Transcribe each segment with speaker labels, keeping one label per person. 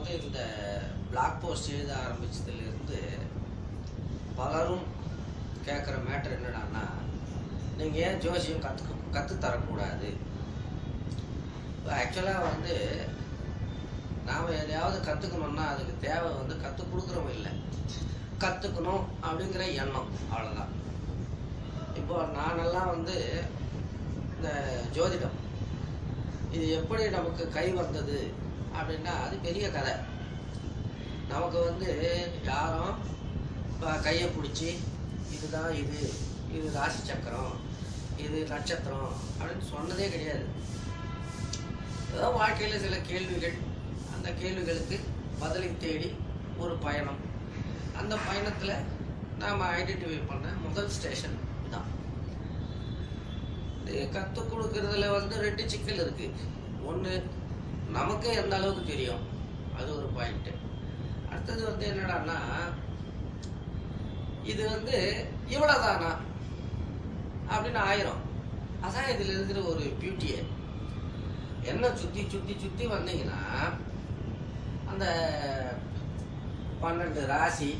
Speaker 1: வந்து இந்த blog post எழுத ஆரம்பித்ததுலேருந்து பலரும் கேட்குற மேட்ரு என்னடான்னா நீங்கள் ஏன் ஜோசியம் கற்று கற்றுத்தரக்கூடாது இப்போ ஆக்சுவலாக வந்து நாம் எதையாவது கற்றுக்கணும்னா அதுக்கு தேவை வந்து கற்றுக் கொடுக்குறோம் இல்லை கற்றுக்கணும் அப்படிங்கிற எண்ணம் அவ்வளோதான் இப்போ நானெல்லாம் வந்து இந்த ஜோதிடம் இது எப்படி நமக்கு கை வந்தது அப்படின்னா அது பெரிய கதை நமக்கு வந்து யாரும் இப்போ கையை பிடிச்சி இதுதான் இது இது ராசி சக்கரம் இது நட்சத்திரம் அப்படின்னு சொன்னதே கிடையாது ஏதோ வாழ்க்கையில் சில கேள்விகள் அந்த கேள்விகளுக்கு பதிலை தேடி ஒரு பயணம் அந்த பயணத்தில் நாம் ஐடென்டிஃபை பண்ண முதல் ஸ்டேஷன் தான் இது கற்றுக் கொடுக்கறதுல வந்து ரெண்டு சிக்கல் இருக்குது ஒன்று நமக்கே எந்த அளவுக்கு தெரியும் அது ஒரு பாயிண்ட்டு அடுத்தது வந்து என்னடானா இது வந்து இவ்வளோதானா அப்படின்னு ஆயிரும் அதான் இதில் இருக்கிற ஒரு பியூட்டியை என்ன சுற்றி சுற்றி சுற்றி வந்தீங்கன்னா அந்த பன்னெண்டு ராசி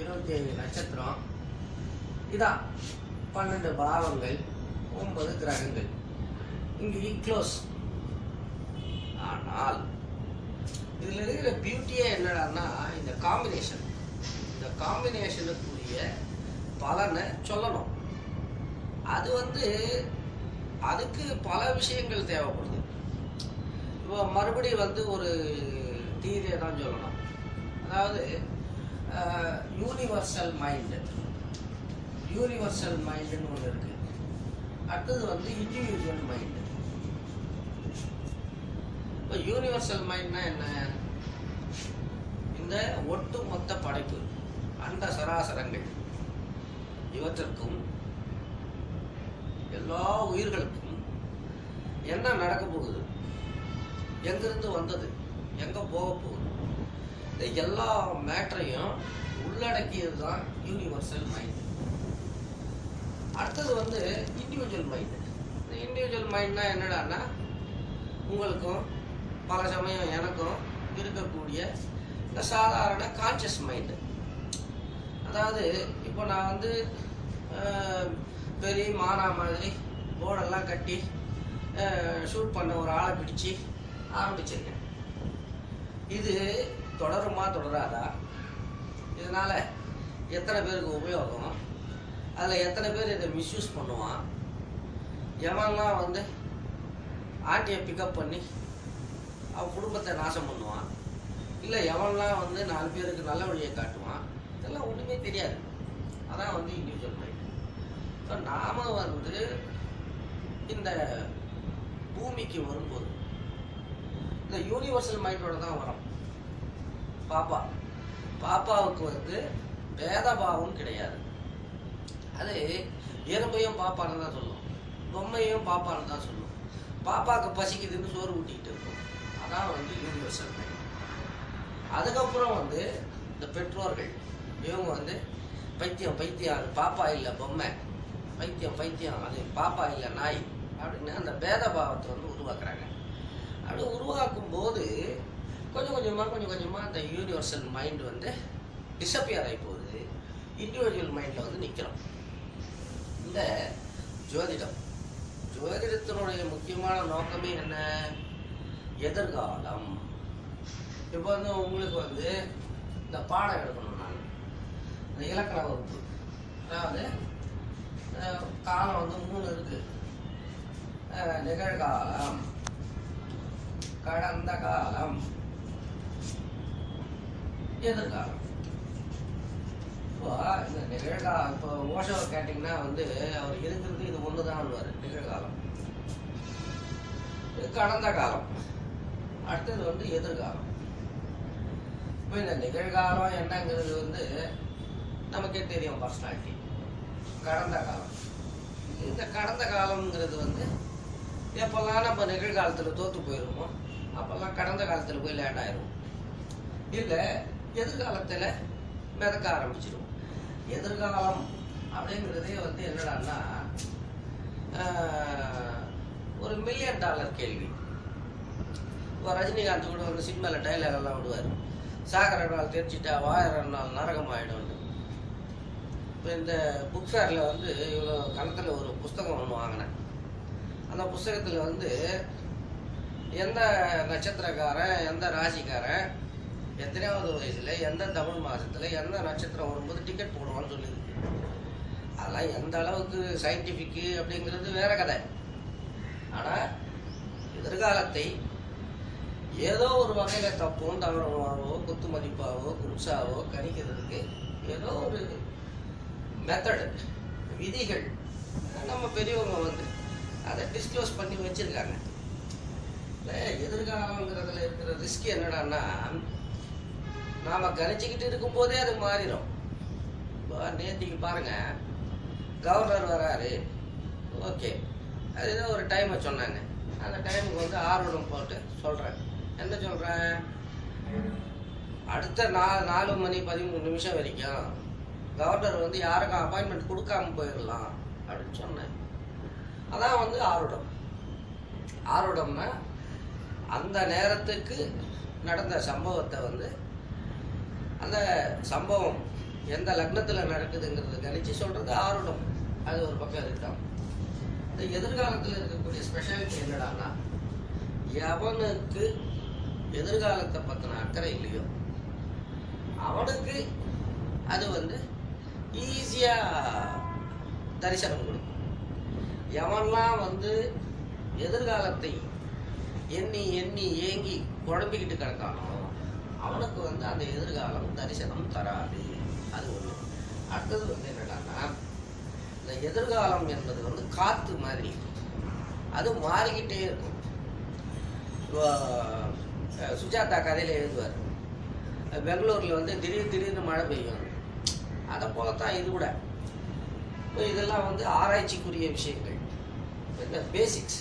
Speaker 1: இருபத்தி ஏழு நட்சத்திரம் இதான் பன்னெண்டு பாவங்கள் ஒன்பது கிரகங்கள் இங்கே க்ளோஸ் ஆனால் இதில் இருக்கிற பியூட்டியே என்னடான்னா இந்த காம்பினேஷன் இந்த காம்பினேஷனுக்குரிய பலனை சொல்லணும் அது வந்து அதுக்கு பல விஷயங்கள் தேவைப்படுது இப்போ மறுபடியும் வந்து ஒரு தீரியை தான் சொல்லணும் அதாவது யூனிவர்சல் மைண்டு யூனிவர்சல் மைண்டுன்னு ஒன்று இருக்குது அடுத்தது வந்து இண்டிவிஜுவல் மைண்டு யூனிவர்சல் மைண்ட்னா என்ன இந்த ஒட்டு மொத்த படைப்பு அந்த சராசரங்கள் இவற்றிற்கும் எல்லா உயிர்களுக்கும் என்ன நடக்க போகுது எங்கிருந்து வந்தது எங்கே போக போகுது இந்த எல்லா மேட்டரையும் உள்ளடக்கியது தான் யூனிவர்சல் மைண்ட் அடுத்தது வந்து இண்டிவிஜுவல் மைண்டு இந்த இண்டிவிஜுவல் மைண்ட்னா என்னடான்னா உங்களுக்கும் பல சமயம் எனக்கும் இருக்கக்கூடிய இந்த சாதாரண கான்சியஸ் மைண்டு அதாவது இப்போ நான் வந்து பெரிய மானா மாதிரி போர்டெல்லாம் கட்டி ஷூட் பண்ண ஒரு ஆளை பிடிச்சி ஆரம்பிச்சிருக்கேன் இது தொடருமா தொடராதா இதனால் எத்தனை பேருக்கு உபயோகம் அதில் எத்தனை பேர் இதை மிஸ்யூஸ் பண்ணுவான் எவன்லாம் வந்து ஆண்டியை பிக்கப் பண்ணி அவன் குடும்பத்தை நாசம் பண்ணுவான் இல்லை எவன்லாம் வந்து நாலு பேருக்கு நல்ல வழியை காட்டுவான் இதெல்லாம் ஒன்றுமே தெரியாது அதான் வந்து இண்டிவிஜுவல் மைண்ட் ஸோ நாம் வந்து இந்த பூமிக்கு வரும்போது இந்த யூனிவர்சல் மைண்டோட தான் வரோம் பாப்பா பாப்பாவுக்கு வந்து பேதபாவம் கிடையாது அது எறும்பையும் பாப்பான்னு தான் சொல்லும் பொம்மையும் பாப்பான்னு தான் சொல்லும் பாப்பாவுக்கு பசிக்குதுன்னு சோறு ஊட்டிக்கிட்டு இருக்கும் அதான் வந்து யூனிவர்சல் மைண்ட் அதுக்கப்புறம் வந்து இந்த பெற்றோர்கள் இவங்க வந்து பைத்தியம் பைத்தியம் அது பாப்பா இல்லை பொம்மை பைத்தியம் பைத்தியம் அது பாப்பா இல்லை நாய் அப்படின்னு அந்த பேதபாவத்தை வந்து உருவாக்குறாங்க அப்படி உருவாக்கும் போது கொஞ்சம் கொஞ்சமாக கொஞ்சம் கொஞ்சமாக அந்த யூனிவர்சல் மைண்ட் வந்து டிசப்பியர் ஆகி போகுது இண்டிவிஜுவல் மைண்டில் வந்து நிற்கிறோம் இந்த ஜோதிடம் ஜோதிடத்தினுடைய முக்கியமான நோக்கமே என்ன எதிர்காலம் இப்போ வந்து உங்களுக்கு வந்து இந்த பாடம் எடுக்கணும் நான் இந்த இலக்கண வகுப்பு அதாவது காலம் வந்து மூணு இருக்கு நிகழ்காலம் கடந்த காலம் எதிர்காலம் இப்போ இந்த நிகழ்காலம் இப்போ ஓஷோ கேட்டிங்கன்னா வந்து அவர் இருக்கிறது இது ஒன்று தான் நிகழ்காலம் கடந்த காலம் அடுத்தது வந்து எதிர்காலம் இப்போ இந்த நிகழ்காலம் என்னங்கிறது வந்து நமக்கே தெரியும் பர்சனாலிட்டி கடந்த காலம் இந்த கடந்த காலம்ங்கிறது வந்து எப்போல்லாம் நம்ம நிகழ்காலத்தில் தோற்று போயிருமோ அப்போல்லாம் கடந்த காலத்தில் போய் லேட் ஆயிரும் இல்லை எதிர்காலத்தில் மிதக்க ஆரம்பிச்சிடும் எதிர்காலம் அப்படிங்கிறதே வந்து என்னடான்னா ஒரு மில்லியன் டாலர் கேள்வி இப்போ ரஜினிகாந்த் கூட வந்து சினிமாவில் டைலாக் எல்லாம் விடுவார் சாகர நாள் தெரிஞ்சிட்டா வாயிற நாள் நரகம் ஆகிடும் இப்போ இந்த புக் ஃபேரில் வந்து இவ்வளோ கணத்தில் ஒரு புஸ்தகம் ஒன்று வாங்கினேன் அந்த புஸ்தகத்தில் வந்து எந்த நட்சத்திரக்காரன் எந்த ராசிக்காரன் எத்தனையாவது வயசில் எந்த தமிழ் மாதத்தில் எந்த நட்சத்திரம் வரும்போது டிக்கெட் போடுவான்னு சொல்லி அதெல்லாம் எந்த அளவுக்கு சயின்டிஃபிக்கு அப்படிங்கிறது வேற கதை ஆனால் எதிர்காலத்தை ஏதோ ஒரு வகையில் தப்பும் தவறமாகவோ குத்து மதிப்பாகவோ குடிச்சாவோ கணிக்கிறதுக்கு ஏதோ ஒரு மெத்தடு விதிகள் நம்ம பெரியவங்க வந்து அதை டிஸ்க்ளோஸ் பண்ணி வச்சுருக்காங்க இல்லை எதிர்காலங்கிறதுல இருக்கிற ரிஸ்க் என்னடான்னா நாம் கணிச்சிக்கிட்டு இருக்கும்போதே அது மாறிடும் இப்போ நேற்றுக்கு பாருங்கள் கவர்னர் வராரு ஓகே அது ஏதோ ஒரு டைமை சொன்னாங்க அந்த டைமுக்கு வந்து ஆர்வம் போட்டு சொல்கிறேன் என்ன சொல்ற அடுத்த நாலு நாலு மணி பதிமூணு நிமிஷம் வரைக்கும் கவர்னர் வந்து யாருக்கும் அப்பாயின்மெண்ட் கொடுக்காம போயிடலாம் அப்படின்னு சொன்னேன் அதான் வந்து ஆருடம் ஆருடம்னா அந்த நேரத்துக்கு நடந்த சம்பவத்தை வந்து அந்த சம்பவம் எந்த லக்னத்தில் நடக்குதுங்கிறது கணிச்சு சொல்கிறது ஆருடம் அது ஒரு பக்கம் இருக்கான் இந்த எதிர்காலத்தில் இருக்கக்கூடிய ஸ்பெஷாலிட்டி என்னடானா எவனுக்கு எதிர்காலத்தை பற்றின அக்கறை இல்லையோ அவனுக்கு அது வந்து ஈஸியாக தரிசனம் கொடுக்கும் எவன்லாம் வந்து எதிர்காலத்தை எண்ணி எண்ணி ஏங்கி குழம்பிக்கிட்டு கிடக்கானோ அவனுக்கு வந்து அந்த எதிர்காலம் தரிசனம் தராது அது ஒன்று அடுத்தது வந்து என்னடான்னா இந்த எதிர்காலம் என்பது வந்து காற்று மாதிரி அது மாறிக்கிட்டே இருக்கும் சுஜாதா கதையில் எழுதுவார் பெங்களூரில் வந்து திடீர் திடீர்னு மழை பெய்யும் அதை போல தான் இது கூட இப்போ இதெல்லாம் வந்து ஆராய்ச்சிக்குரிய விஷயங்கள் இந்த பேசிக்ஸ்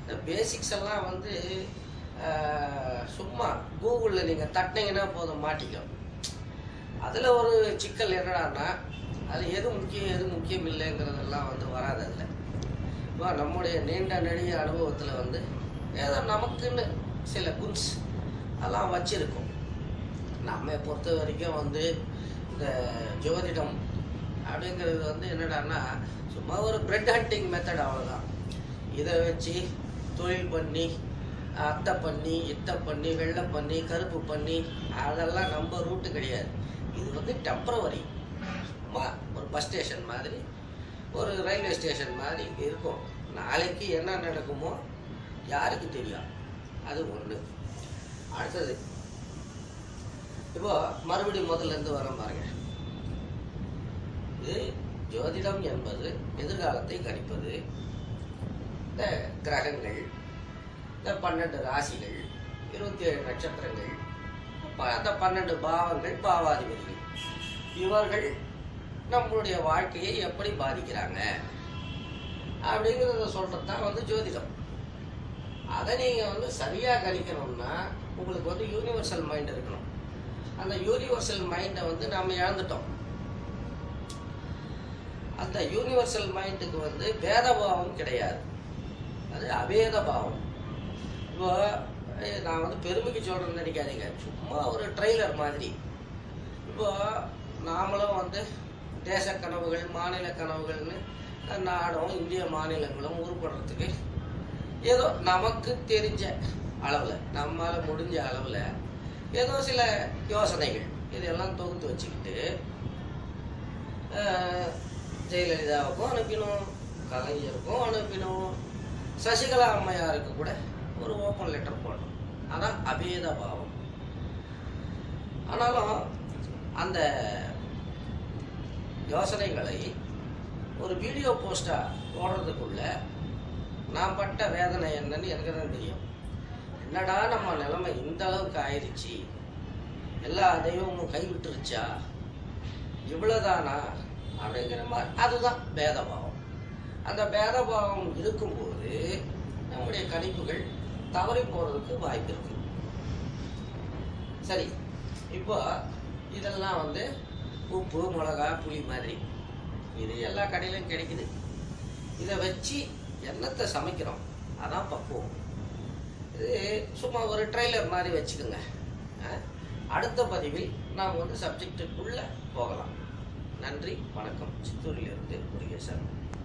Speaker 1: இந்த பேசிக்ஸ் எல்லாம் வந்து சும்மா கூகுளில் நீங்கள் தட்டினீங்கன்னா போதும் மாட்டிக்கும் அதில் ஒரு சிக்கல் என்னடான்னா அது எது முக்கியம் எது முக்கியம் இல்லைங்கிறதெல்லாம் வந்து வராது அதில் இப்போ நம்முடைய நீண்ட நெடிய அனுபவத்தில் வந்து ஏதோ நமக்குன்னு சில குட்ஸ் அதெல்லாம் வச்சுருக்கோம் நம்ம பொறுத்த வரைக்கும் வந்து இந்த ஜோதிடம் அப்படிங்கிறது வந்து என்னடான்னா சும்மா ஒரு பிரெட் ஹண்டிங் மெத்தட் அவ்வளோதான் இதை வச்சு தொழில் பண்ணி அத்தை பண்ணி இத்தை பண்ணி வெள்ளை பண்ணி கருப்பு பண்ணி அதெல்லாம் நம்ம ரூட்டு கிடையாது இது வந்து டெம்பரவரி சும்மா ஒரு பஸ் ஸ்டேஷன் மாதிரி ஒரு ரயில்வே ஸ்டேஷன் மாதிரி இருக்கும் நாளைக்கு என்ன நடக்குமோ யாருக்கு தெரியும் அது ஒன்று அடுத்தது இப்போ மறுபடியும் முதல்ல இருந்து வர பாருங்க இது ஜோதிடம் என்பது எதிர்காலத்தை கணிப்பது இந்த கிரகங்கள் இந்த பன்னெண்டு ராசிகள் இருபத்தி ஏழு நட்சத்திரங்கள் அந்த பன்னெண்டு பாவங்கள் பாவாதிபதிகள் இவர்கள் நம்மளுடைய வாழ்க்கையை எப்படி பாதிக்கிறாங்க அப்படிங்கிறத சொல்றது தான் வந்து ஜோதிடம் அதை நீங்கள் வந்து சரியாக கணிக்கணும்னா உங்களுக்கு வந்து யூனிவர்சல் மைண்ட் இருக்கணும் அந்த யூனிவர்சல் மைண்டை வந்து நாம் இழந்துட்டோம் அந்த யூனிவர்சல் மைண்டுக்கு வந்து பேதபாவம் கிடையாது அது அவேத பாவம் இப்போ நான் வந்து பெருமைக்கு சொல்கிறேன்னு நினைக்காதீங்க சும்மா ஒரு ட்ரெய்லர் மாதிரி இப்போது நாமளும் வந்து தேச கனவுகள் மாநில கனவுகள்னு நாடும் இந்திய மாநிலங்களும் உருப்படுறதுக்கு ஏதோ நமக்கு தெரிஞ்ச அளவில் நம்மால் முடிஞ்ச அளவில் ஏதோ சில யோசனைகள் இதெல்லாம் தொகுத்து வச்சுக்கிட்டு ஜெயலலிதாவுக்கும் அனுப்பினோம் கலைஞருக்கும் அனுப்பினோம் சசிகலா அம்மையாருக்கு கூட ஒரு ஓப்பன் லெட்டர் போடணும் ஆனால் அபேத பாவம் ஆனாலும் அந்த யோசனைகளை ஒரு வீடியோ போஸ்டாக போடுறதுக்குள்ளே நான் பட்ட வேதனை என்னன்னு எனக்கு தான் தெரியும் என்னடா நம்ம நிலைமை இந்த அளவுக்கு ஆயிடுச்சு எல்லா தெய்வமும் கைவிட்டுருச்சா இவ்வளோதானா அப்படிங்கிற மாதிரி அதுதான் பேதபாவம் அந்த பேதபாவம் இருக்கும்போது நம்முடைய கணிப்புகள் தவறி போகிறதுக்கு வாய்ப்பு இருக்கு சரி இப்போ இதெல்லாம் வந்து உப்பு மிளகா புளி மாதிரி இது எல்லா கடையிலும் கிடைக்குது இதை வச்சு என்னத்தை சமைக்கிறோம் அதான் பக்குவம் இது சும்மா ஒரு ட்ரெய்லர் மாதிரி வச்சுக்கோங்க அடுத்த பதிவில் நாம் வந்து சப்ஜெக்டுக்குள்ளே போகலாம் நன்றி வணக்கம் சித்தூரிலிருந்து முருகேசன்